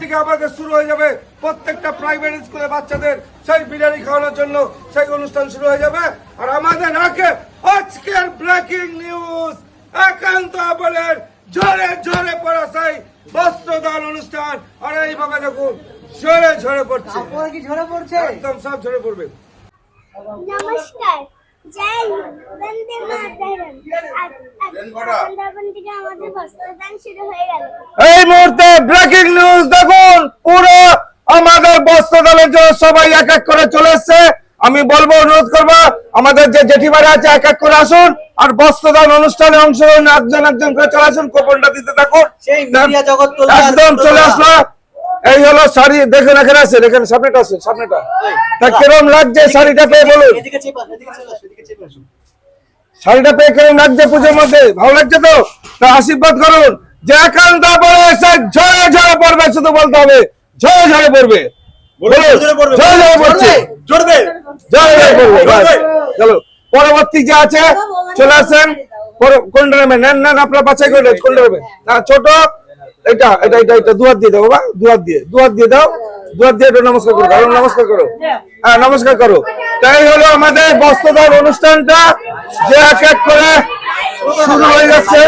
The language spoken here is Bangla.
থেকে আমাদের শুরু হয়ে যাবে প্রত্যেকটা প্রাইভেট স্কুলে বাচ্চাদের সেই বিরিয়ানি খাওয়ানোর জন্য সেই অনুষ্ঠান শুরু হয়ে যাবে। আর আমাদের আগে আজকের ব্রেকিং নিউজ একান্ত আবলের ঝরে ঝরে পড়া সেই বস্ত্রদান অনুষ্ঠান। আর এইভাবে দেখুন ঝরে ঝরে পড়ছে। কি ঝরে পড়ছে? একদম সব ঝরে পড়বে। নমস্কার জয় বন্দে মাতরম। আমাদের বস্ত্রদান শুরু হয়ে গেল। এই মুহূর্তে ব্রেকিং নিউজ আমাদের বস্ত্রদলের জন্য সবাই এক এক করে চলে এসছে। আমি বলব অনুরোধ করব আমাদের যে জেঠিমারা আছে এক এক করে আসুন। আর বস্ত্রদান অনুষ্ঠানে অংশগ্রহণ একজন একজন করে চলে আসুন কোপনটা দিতে থাকুন। একদম চলে আসলো। এই হলো শাড়ি দেখুন এখানে আছে এখানে সামনেটা আছে সামনেটা। তা কিরম লাগছে শাড়িটা পেয়ে বলুন। শাড়িটা পেয়ে কেমন লাগছে পুজোর মধ্যে? ভালো লাগছে তো? তা আশীর্বাদ করুন। যে একান্ত এসে ঝরে ঝরে পড়বে শুধু বলতে হবে ঝরে ঝরে পড়বে। চলো পরবর্তী যে আছে চলে আসেন। কোনটা নেবেন নেন নেন আপনার বাছাই করে কোনটা নেবেন না ছোট। এটা এটা এটা এটা দুয়ার দিয়ে দাও বাবা। দুয়ার দিয়ে দুয়ার দিয়ে দাও। দুয়ার দিয়ে একটু নমস্কার করো কারণ নমস্কার করো। হ্যাঁ নমস্কার করো। তাই হলো আমাদের অনুষ্ঠানটা। যে এক এক করে শুরু হয়ে যাচ্ছে।